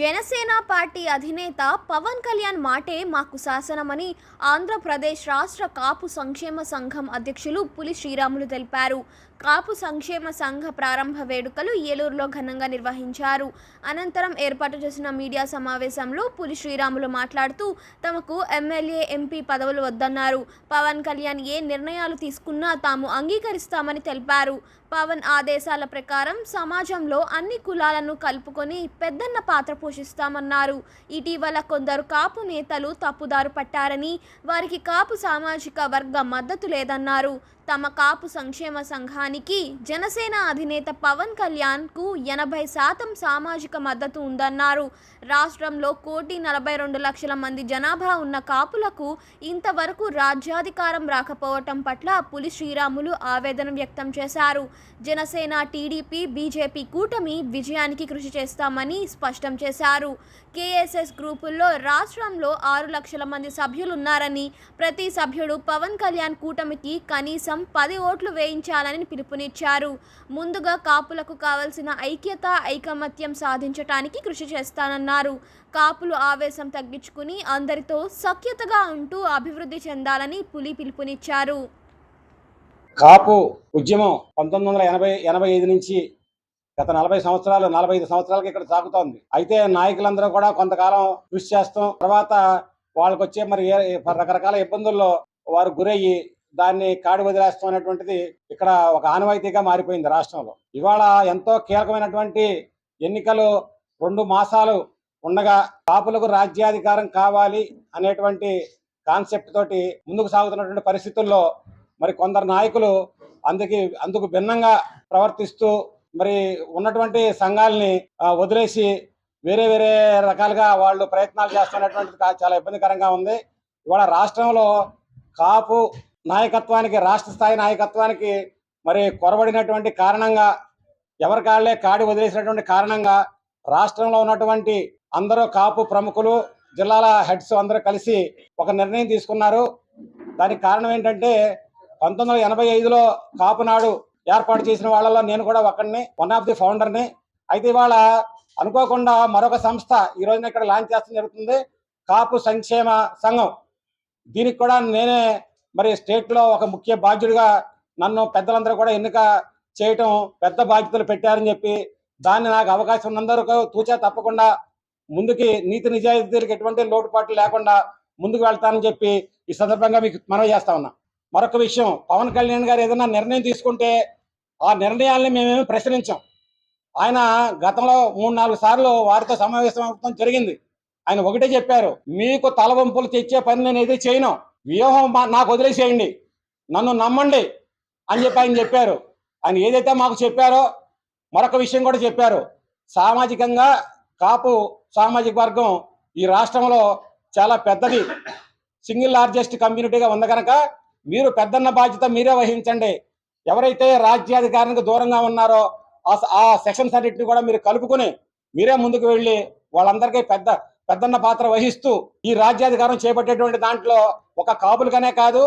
Janasena party అధినేత పవన్ కళ్యాణ్ మాటే మాకు శాసనమని ఆంధ్రప్రదేశ్ రాష్ట్ర కాపు సంక్షేమ సంఘం అధ్యక్షులు పులి శ్రీరాములు తెలిపారు. కాపు సంక్షేమ సంఘ ప్రారంభ వేడుకలు ఏలూరులో ఘనంగా నిర్వహించారు. అనంతరం ఏర్పాటు చేసిన మీడియా సమావేశంలో పులి శ్రీరాములు మాట్లాడుతూ తమకు ఎమ్మెల్యే ఎంపీ పదవులు వద్దన్నారు. పవన్ కళ్యాణ్ ఏ నిర్ణయాలు తీసుకున్నా తాము అంగీకరిస్తామని తెలిపారు. పవన్ ఆదేశాల ప్రకారం సమాజంలో అన్ని కులాలను కలుపుకొని పెద్దన్న పాత్ర పోషిస్తామన్నారు. ఇటీవల కొందరు కాపు నేతలు తప్పుదారు పట్టారని వారికి కాపు సామాజిక వర్గ మద్దతు లేదన్నారు. తమ కాపు సంక్షేమ సంఘానికి జనసేన అధినేత పవన్ కళ్యాణ్కు ఎనభై శాతం సామాజిక మద్దతు ఉందన్నారు. రాష్ట్రంలో కోటి నలభై రెండు లక్షల మంది జనాభా ఉన్న కాపులకు ఇంతవరకు రాజ్యాధికారం రాకపోవటం పట్ల పులి శ్రీరాములు ఆవేదన వ్యక్తం చేశారు. జనసేన టీడీపీ బీజేపీ కూటమి విజయానికి కృషి చేస్తామని స్పష్టం చేశారు. కేఎస్ఎస్ గ్రూపుల్లో రాష్ట్రంలో ఆరు లక్షల మంది సభ్యులున్నారని ప్రతి సభ్యుడు పవన్ కళ్యాణ్ కూటమికి కనీసం పది ఓట్లు వేయించాలని పిలుపునిచ్చారు. ముందుగా కాపులకు కావలసిన ఐక్యత ఐకమత్యం సాధించటానికి కృషి చేస్తానన్నారు. కాపులు ఆవేశం తగ్గించుకుని అందరితో సఖ్యతగా ఉంటూ అభివృద్ధి చెందాలని పులి పిలుపునిచ్చారు. కాపు ఉద్యమం పంతొమ్మిది వందల ఎనభై ఎనభై ఐదు నుంచి గత నలభై సంవత్సరాలు నలభై ఐదు సంవత్సరాలకి ఇక్కడ సాగుతోంది. అయితే నాయకులందరూ కూడా కొంతకాలం కృషి చేస్తాం తర్వాత వాళ్ళకి వచ్చే మరి రకరకాల ఇబ్బందుల్లో వారు గురయ్యి దాన్ని కాడి వదిలేస్తాం అనేటువంటిది ఇక్కడ ఒక ఆనవాయితీగా మారిపోయింది రాష్ట్రంలో. ఇవాళ ఎంతో కీలకమైనటువంటి ఎన్నికలు రెండు మాసాలు ఉండగా కాపులకు రాజ్యాధికారం కావాలి అనేటువంటి కాన్సెప్ట్ తోటి ముందుకు సాగుతున్నటువంటి పరిస్థితుల్లో మరి కొందరు నాయకులు అందుకి అందుకు భిన్నంగా ప్రవర్తిస్తూ మరి ఉన్నటువంటి సంఘాలని వదిలేసి వేరే వేరే రకాలుగా వాళ్ళు ప్రయత్నాలు చేస్తున్నటువంటిది చాలా ఇబ్బందికరంగా ఉంది. ఇవాళ రాష్ట్రంలో కాపు నాయకత్వానికి రాష్ట్ర స్థాయి నాయకత్వానికి మరి కొరబడినటువంటి కారణంగా ఎవరి కాళ్ళే కాడి వదిలేసినటువంటి కారణంగా రాష్ట్రంలో ఉన్నటువంటి అందరూ కాపు ప్రముఖులు జిల్లాల హెడ్స్ అందరూ కలిసి ఒక నిర్ణయం తీసుకున్నారు. దానికి కారణం ఏంటంటే పంతొమ్మిది వందల ఎనభై ఐదులో కాపునాడు ఏర్పాటు చేసిన వాళ్ళలో నేను కూడా ఒకరిని వన్ ఆఫ్ ది ఫౌండర్ని అయితే ఇవాళ అనుకోకుండా మరొక సంస్థ ఈ రోజున ఇక్కడ లాంచ్ చేస్తడం జరుగుతుంది కాపు సంక్షేమ సంఘం. దీనికి కూడా నేనే మరి స్టేట్లో ఒక ముఖ్య బాధ్యుడిగా నన్ను పెద్దలందరూ కూడా ఎన్నిక చేయటం పెద్ద బాధ్యతలు పెట్టారని చెప్పి దాన్ని నాకు అవకాశం ఉన్నందరూ తూచా తప్పకుండా ముందుకి నీతి నిజాయితీలకు ఎటువంటి లోటుపాట్లు లేకుండా ముందుకు వెళ్తానని చెప్పి ఈ సందర్భంగా మీకు మనవి చేస్తా ఉన్నా. మరొక విషయం పవన్ కళ్యాణ్ గారు ఏదైనా నిర్ణయం తీసుకుంటే ఆ నిర్ణయాల్ని మేమేమి ప్రశ్నించాం. ఆయన గతంలో మూడు నాలుగు సార్లు వారితో సమావేశం జరిగింది. ఆయన ఒకటే చెప్పారు మీకు తలవంపులు తెచ్చే పని నేను ఏది చేయను. వ్యూహం నాకు వదిలేసేయండి. నన్ను నమ్మండి అని చెప్పి ఆయన చెప్పారు. ఆయన ఏదైతే మాకు చెప్పారో మరొక విషయం కూడా చెప్పారు. సామాజికంగా కాపు సామాజిక వర్గం ఈ రాష్ట్రంలో చాలా పెద్దది. సింగిల్ లార్జెస్ట్ కమ్యూనిటీగా ఉంది కనుక మీరు పెద్దన్న బాధ్యత మీరే వహించండి. ఎవరైతే రాజ్యాధికారానికి దూరంగా ఉన్నారో ఆ ఆ సెక్షన్స్ అన్నింటిని కూడా మీరు కలుపుకొని మీరే ముందుకు వెళ్ళి వాళ్ళందరికీ పెద్ద పెద్దన్న పాత్ర వహిస్తూ ఈ రాజ్యాధికారం చేపట్టేటువంటి దాంట్లో ఒక కాపులకనే కాదు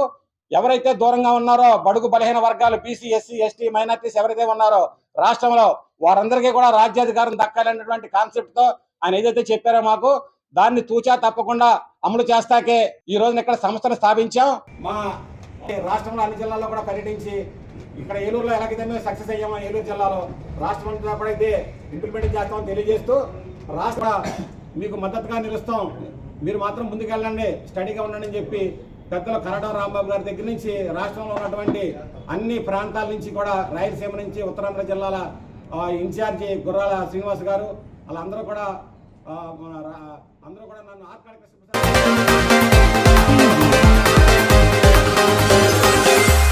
ఎవరైతే దూరంగా ఉన్నారో బడుగు బలహీన వర్గాలు బీసీ ఎస్సీ ఎస్టీ మైనార్టీస్ ఎవరైతే ఉన్నారో రాష్ట్రంలో వారందరికీ కూడా రాజ్యాధికారం దక్కాలన్నటువంటి కాన్సెప్ట్తో ఆయన ఏదైతే చెప్పారో మాకు దాన్ని తూచా తప్పకుండా అమలు చేస్తాకే ఈ రోజున ఇక్కడ సంస్థను స్థాపించాం. మా రాష్ట్రంలో అన్ని జిల్లాల్లో కూడా పర్యటించి ఇక్కడ ఏలూరులో ఎలాగైతే మేము సక్సెస్ అయ్యామో ఏలూరు జిల్లాలో రాష్ట్రం అంతా కూడా అయితే ఇంప్లిమెంట్ చేస్తామని తెలియజేస్తూ రాష్ట్ర మీకు మద్దతుగా నిలుస్తాం. మీరు మాత్రం ముందుకెళ్ళండి స్టడీగా ఉండండి అని చెప్పి పెద్దలు కరడం రాంబాబు గారి దగ్గర నుంచి రాష్ట్రంలో ఉన్నటువంటి అన్ని ప్రాంతాల నుంచి కూడా రాయలసీమ నుంచి ఉత్తరాంధ్ర జిల్లాల ఇన్ఛార్జి గుర్రాల శ్రీనివాస్ గారు వాళ్ళందరూ కూడా అందరూ కూడా నన్ను ఆర్కాడిక